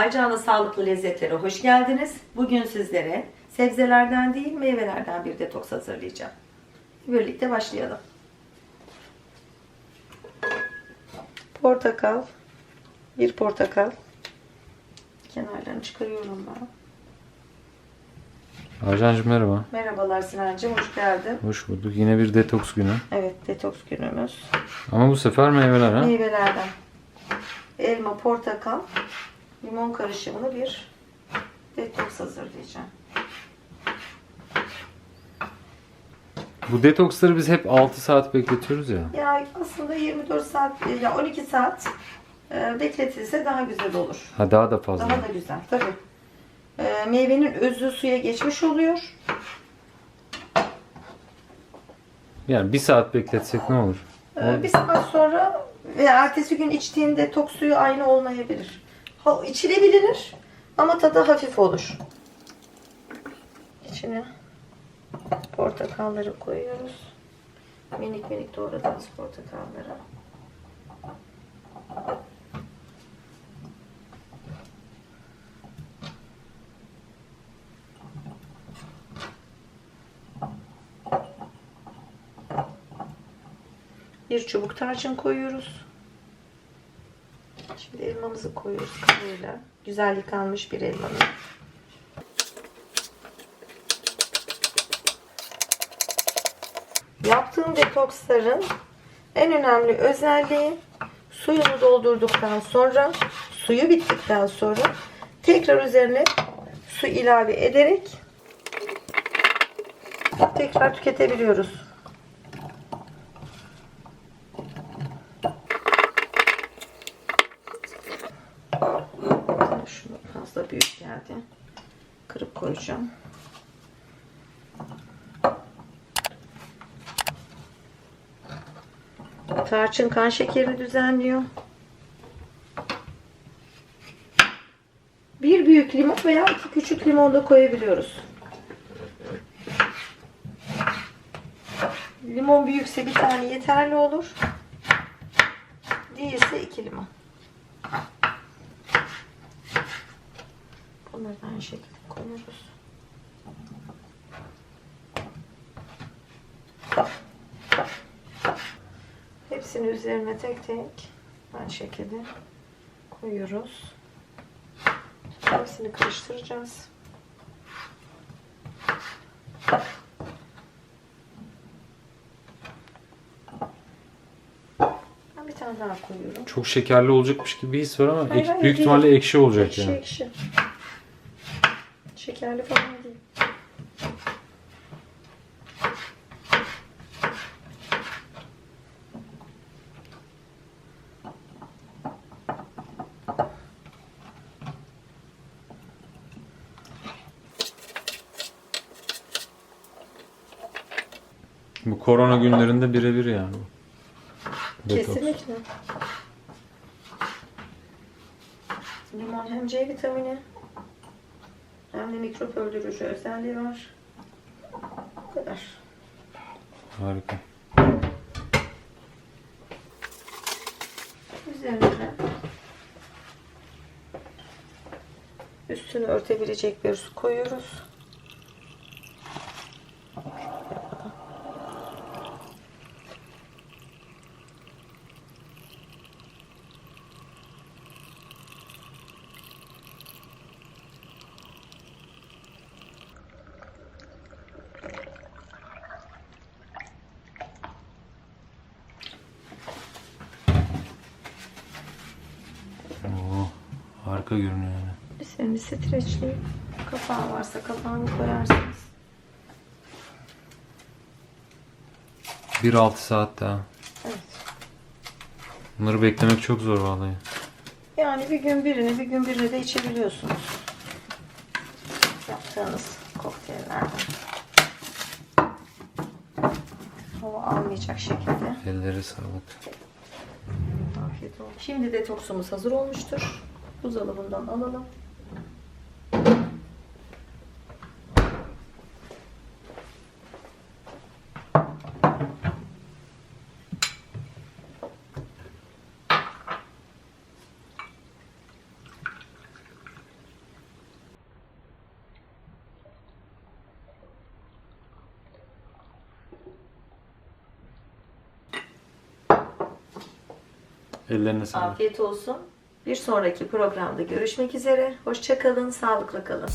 Ercan'la sağlıklı lezzetlere hoş geldiniz. Bugün sizlere sebzelerden değil meyvelerden bir detoks hazırlayacağım. Birlikte başlayalım. Portakal. Bir portakal. Kenarlarını çıkarıyorum ben. Arcancığım merhaba. Merhabalar Sinancığım, hoş geldin. Hoş bulduk. Yine bir detoks günü. Evet, detoks günümüz. Ama bu sefer meyveler ha. Meyvelerden. Elma, portakal, limon karışımını bir detoks hazırlayacağım. Bu detoksları biz hep 6 saat bekletiyoruz ya. Ya aslında 24 saat ya 12 saat e, bekletilse daha güzel olur. Ha daha da fazla. Daha da güzel tabii. E, meyvenin özü suya geçmiş oluyor. Yani bir saat bekletsek ne olur? E, bir saat sonra veya ertesi gün içtiğin detoks suyu aynı olmayabilir. İçilebilir ama tadı hafif olur. İçine portakalları koyuyoruz. Minik minik doğradığımız portakalları. Bir çubuk tarçın koyuyoruz. Elmamızı koyuyoruz kabuğuyla. Güzel yıkanmış bir elmanın. Yaptığım detoksların en önemli özelliği suyunu doldurduktan sonra suyu bittikten sonra tekrar üzerine su ilave ederek tekrar tüketebiliyoruz. Şunu fazla büyük geldi. Kırıp koyacağım. Tarçın kan şekerini düzenliyor. Bir büyük limon veya iki küçük limon da koyabiliyoruz. Limon büyükse bir tane yeterli olur. Değilse iki limon. Bunları da aynı şekilde koyuyoruz. Hepsini üzerine tek tek aynı şekilde koyuyoruz. Hepsini karıştıracağız. Ben bir tane daha koyuyorum. Çok şekerli olacakmış gibi bir his var ama Hayır, ek- hayır, büyük değil. ihtimalle ekşi olacak Ekşi yani. ekşi. Şekerli falan değil. Bu korona günlerinde birebir yani. Detoks. Kesinlikle. Limon hem C vitamini hem de mikrop öldürücü özelliği var. Bu kadar. Harika. Üzerine üstünü örtebilecek bir su koyuyoruz. Harika görünüyor yani. Üzerine streçli kapağı varsa kapağını koyarsınız. 1-6 saat daha. Evet. Bunları beklemek çok zor vallahi. Yani bir gün birini bir gün birini de içebiliyorsunuz. Yaptığınız kokteyllerden. Hava almayacak şekilde. Elleri sağlık. Afiyet olsun. Şimdi detoksumuz hazır olmuştur buzdolabından alalım. Ellerine sağlık. Afiyet olsun. Bir sonraki programda görüşmek üzere. Hoşça kalın, sağlıkla kalın.